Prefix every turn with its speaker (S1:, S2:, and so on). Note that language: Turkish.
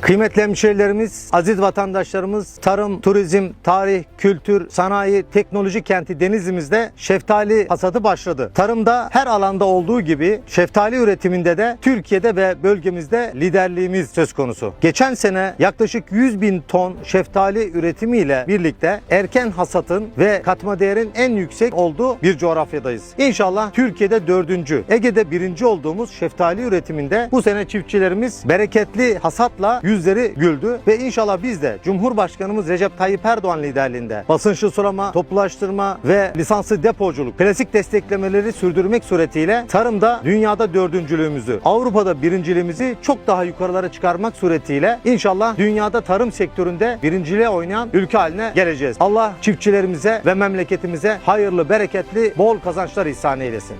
S1: Kıymetli hemşehrilerimiz, aziz vatandaşlarımız, tarım, turizm, tarih, kültür, sanayi, teknoloji kenti Denizli'mizde şeftali hasadı başladı. Tarımda her alanda olduğu gibi şeftali üretiminde de Türkiye'de ve bölgemizde liderliğimiz söz konusu. Geçen sene yaklaşık 100 bin ton şeftali üretimiyle birlikte erken hasatın ve katma değerin en yüksek olduğu bir coğrafyadayız. İnşallah Türkiye'de dördüncü, Ege'de birinci olduğumuz şeftali üretiminde bu sene çiftçilerimiz bereketli hasatla yüzleri güldü ve inşallah biz de Cumhurbaşkanımız Recep Tayyip Erdoğan liderliğinde basınçlı sulama, toplulaştırma ve lisanslı depoculuk klasik desteklemeleri sürdürmek suretiyle tarımda dünyada dördüncülüğümüzü, Avrupa'da birinciliğimizi çok daha yukarılara çıkarmak suretiyle inşallah dünyada tarım sektöründe birinciliğe oynayan ülke haline geleceğiz. Allah çiftçilerimize ve memleketimize hayırlı, bereketli, bol kazançlar ihsan eylesin.